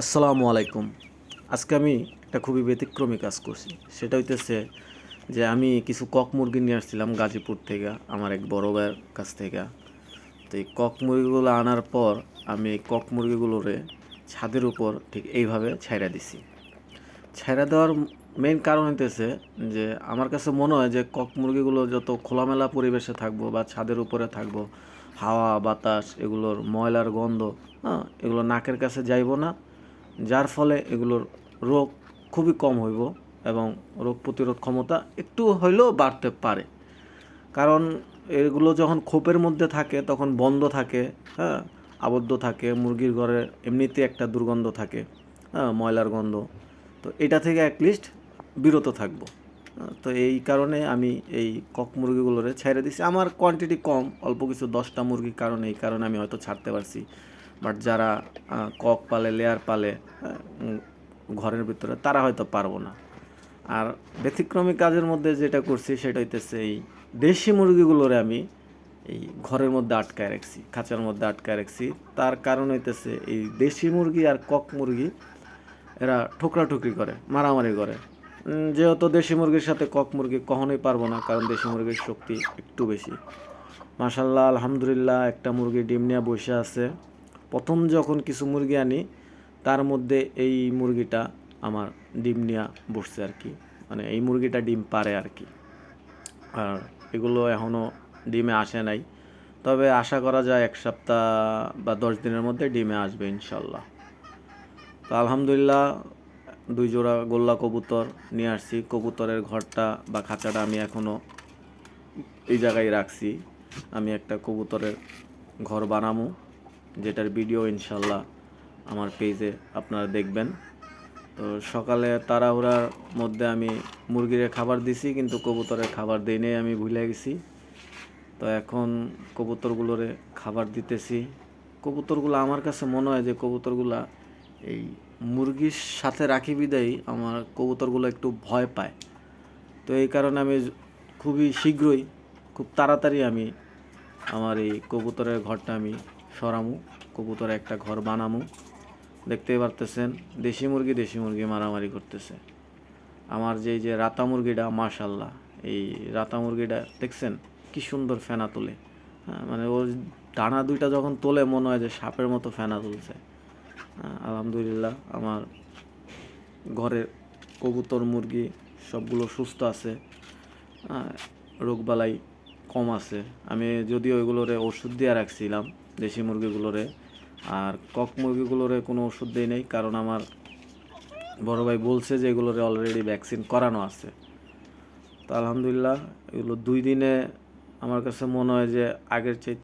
আসসালামু আলাইকুম। আজকে আমি একটা খুবই ব্যতিক্রমী কাজ করছি। সেটা হইতেছে যে আমি কিছু কক মুরগি নিয়ে আসছিলাম গাজীপুর থেকে, আমার এক বড় ভাইয়ের কাছ থেকে। তো এই কক মুরগিগুলো আনার পর আমি এই কক মুরগিগুলোরে ছাদের উপর ঠিক এইভাবে ছাইরা দিছি। ছাইরা দেওয়ার মেইন কারণ হইতেছে যে আমার কাছে মনে হয় যে কক মুরগিগুলো যত খোলামেলা পরিবেশে থাকব বা ছাদের উপরে থাকব, হাওয়া, বাতাস, এগুলোর ময়লার গন্ধ হ্যাঁ এগুলো নাকের কাছে যাইব না যার ফলে এগুলোর রোগ খুবই কম হইব এবং রোগ প্রতিরোধ ক্ষমতা একটু হইলেও বাড়তে পারে। কারণ এগুলো যখন খোপের মধ্যে থাকে তখন বন্ধ থাকে হ্যাঁ? আবদ্ধ থাকে মুরগির ঘরে এমনিতে একটা দুর্গন্ধ থাকে হ্যাঁ? ময়লার গন্ধ। তো এটা থেকে অ্যাটলিস্ট বিরত থাকব। হ্যাঁ, তো এই কারণে আমি এই কক মুরগিগুলোরে ছেড়ে দিছি। আমার কোয়ান্টিটি কম অল্প কিছু দশটা মুরগির কারণে এই কারণে আমি হয়তো ছাড়তে পারছি। বাট যারা কক পালে, লেয়ার পালে ঘরের ভিতরে, তারা হয়তো পারব না। আর ব্যতিক্রমী কাজের মধ্যে যেটা করছি, সেটা হইতেছে এই দেশি মুরগিগুলোরে আমি এই ঘরের মধ্যে আটকায় রাখছি, খাঁচার মধ্যে আটকায় রাখছি। তার কারণ হইতেছে এই দেশি মুরগি আর কক মুরগি, এরা ঠোকরাঠুকরি করে, মারামারি করে। যেহেতু দেশি মুরগির সাথে কক মুরগি কখনোই পারব না, কারণ দেশি মুরগির শক্তি একটু বেশি। মাশাল্লাহ, আলহামদুলিল্লাহ, একটা মুরগি ডিম নিয়ে বসে আছে। প্রথম যখন কিছু মুরগি আনি, তার মধ্যে এই মুরগিটা আমার ডিম নিয়ে বসছে আর কি। মানে এই মুরগিটা ডিম পারে আর কি। আর এগুলো এখনও ডিমে আসে নাই। তবে আশা করা যায় এক সপ্তাহ বা দশ দিনের মধ্যে ডিমে আসবে ইনশাল্লাহ। তো আলহামদুলিল্লাহ দুই জোড়া গোল্লা কবুতর নিয়ে আসছি। কবুতরের ঘরটা বা খাঁচাটা আমি এখনও এই জায়গায় রাখছি। আমি একটা কবুতরের ঘর বানাবো যেটার ভিডিও ইনশাল্লাহ আমার পেজে আপনারা দেখবেন। তো সকালে তাড়াহুড়ার মধ্যে আমি মুরগিরে খাবার দিছি, কিন্তু কবুতরের খাবার দিই আমি ভুলে গেছি। তো এখন কবুতরগুলোরে খাবার দিতেছি। কবুতরগুলো আমার কাছে মনে হয় যে কবুতরগুলা এই মুরগির সাথে রাখি বিদায়ী আমার কবুতরগুলো একটু ভয় পায়। তো এই কারণে আমি খুবই শীঘ্রই, খুব তাড়াতাড়ি আমি আমার এই কবুতরের ঘরটা আমি সরামু কবুতরের একটা ঘর বানামু। দেখতেই পারতেছেন দেশি মুরগি দেশি মুরগি মারামারি করতেছে। আমার যে যে রাতা মুরগিটা মাশাল্লাহ এই রাতা মুরগিটা দেখছেন? কি সুন্দর ফেনা তোলে। হ্যাঁ মানে ওর ডানা দুইটা যখন তোলে মনে হয় যে সাপের মতো ফেনা তুলছে। হ্যাঁ, আলহামদুলিল্লাহ আমার ঘরের কবুতর মুরগি সবগুলো সুস্থ আছে। হ্যাঁ, রোগবালাই কম আছে। আমি যদিও ওইগুলোরে ওষুধ দিয়ে রাখছিলাম দেশি মুরগিগুলোরে। আর কক মুরগিগুলোরে কোনো ওষুধ দেই নেই, কারণ আমার বড় ভাই বলছে যে এগুলোরে অলরেডি ভ্যাকসিন করানো আছে। তো আলহামদুলিল্লাহ, এগুলো দুই দিনে আমার কাছে মনে হয় যে আগের চেয়ে